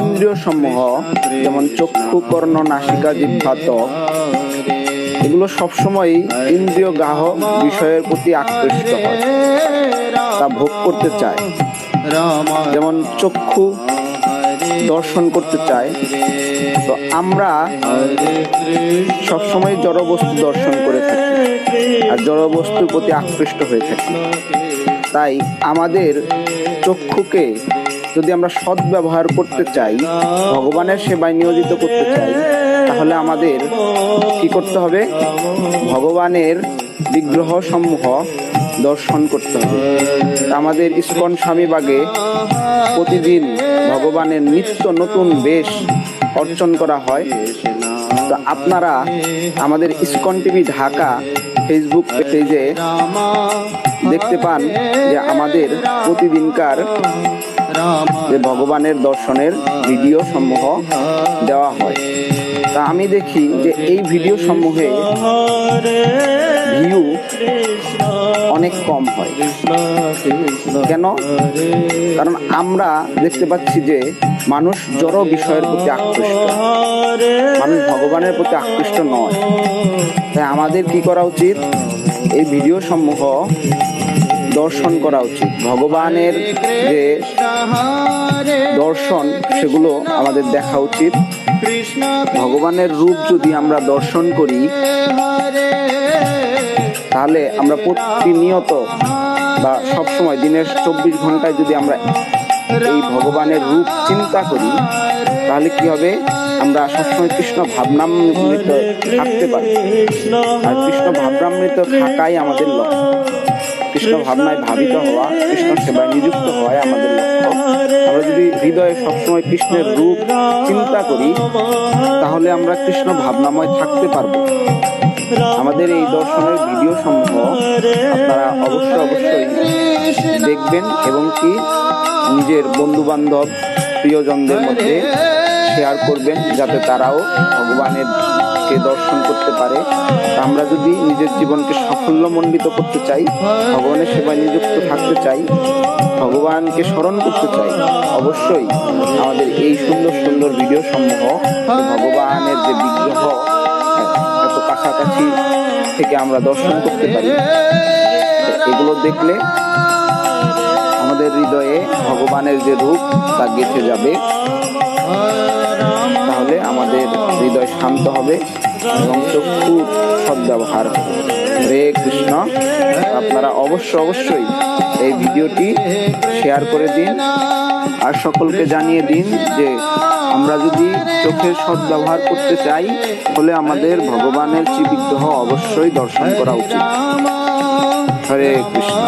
ইন্দ্রিয় সমূহ যেমন চক্ষু, কর্ণ, নাসিকা ত্বক এগুলো সবসময় ইন্দ্রিয় গ্রাহক বিষয়ের প্রতি আকৃষ্ট হয়, তা ভোগ করতে চায়। যেমন চক্ষু দর্শন করতে চায়, তো আমরা সবসময় জড় বস্তু দর্শন করে থাকি আর জড় বস্তুর প্রতি আকৃষ্ট হয়ে থাকি। তাই আমাদের চক্ষুকে যদি আমরা সৎ ব্যবহার করতে চাই, ভগবানের সেবায় নিয়োজিত করতে চাই, তাহলে আমাদের কি করতে হবে? ভগবানের বিগ্রহ সমূহ দর্শন করতে হবে। আমাদের ইস্কন স্বামীবাগে প্রতিদিন ভগবানের নিত্য নতুন বেশ অর্জন করা হয়। তো আপনারা আমাদের ইস্কন টিভি ঢাকা ফেসবুক পেজে দেখতে পান যে আমাদের প্রতিদিনকার যে ভগবানের দর্শনের ভিডিও সমূহ দেওয়া হয়। তা আমি দেখি যে এই ভিডিও সমূহে ভিউ অনেক কম হয়। কেন? কারণ আমরা দেখতে পাচ্ছি যে মানুষ জড় বিষয়ের প্রতি আকৃষ্ট। মানুষ ভগবানের প্রতি আকৃষ্ট নয়। তাই আমাদের কি করা উচিত? এই ভিডিও সমূহ দর্শন করা উচিত। ভগবানের যে দর্শন, সেগুলো আমাদের দেখা উচিত। ভগবানের রূপ যদি আমরা দর্শন করি, তাহলে আমরা প্রতিনিয়ত বা সবসময় দিনের চব্বিশ ঘন্টায় যদি আমরা এই ভগবানের রূপ চিন্তা করি, তাহলে কি হবে? আমরা সবসময় কৃষ্ণ ভাবনামৃত থাকতে পারি। আর কৃষ্ণ ভাবনামৃত থাকাই আমাদের লক্ষ্য। কৃষ্ণ ভাবনায় ভাবিত হওয়া কৃষ্ণ সেবায় নিযুক্ত হওয়াই আমাদের লক্ষ্য। আমরা যদি হৃদয়ে সবসময় কৃষ্ণের রূপ চিন্তা করি, তাহলে আমরা কৃষ্ণ ভাবনাময় থাকতে পারব। আমাদের এই দর্শনের ভিডিও সমূহ আপনারা অবশ্যই অবশ্যই দেখবেন এবং কি নিজের বন্ধু বান্ধব প্রিয়জনদের মধ্যে শেয়ার করবেন, যাতে তারাও ভগবানের কে দর্শন করতে পারে। আমরা যদি নিজের জীবনকে সাফল্য সাফল্যমণ্ডিত করতে চাই, ভগবানের সেবায় নিযুক্ত থাকতে চাই, ভগবানকে স্মরণ করতে চাই, অবশ্যই আমাদের এই সুন্দর সুন্দর ভিডিও সমূহ, ভগবানের যে বিগ্রহ, এত কাছাকাছি থেকে আমরা দর্শন করতে পারি। এগুলো দেখলে আমাদের হৃদয়ে ভগবানের যে রূপ তা গেঁথে যাবে। তাহলে আমাদের হৃদয় শান্ত হবে এবং চক্ষু সদ্ব্যবহার হবে। হরে কৃষ্ণ। আপনারা অবশ্য অবশ্যই এই ভিডিওটি শেয়ার করে দিন আর সকলকে জানিয়ে দিন যে আমরা যদি চোখের সদ্ব্যবহার করতে চাই, তাহলে আমাদের ভগবানের শ্রী বিগ্রহ অবশ্যই দর্শন করা উচিত। হরে কৃষ্ণ।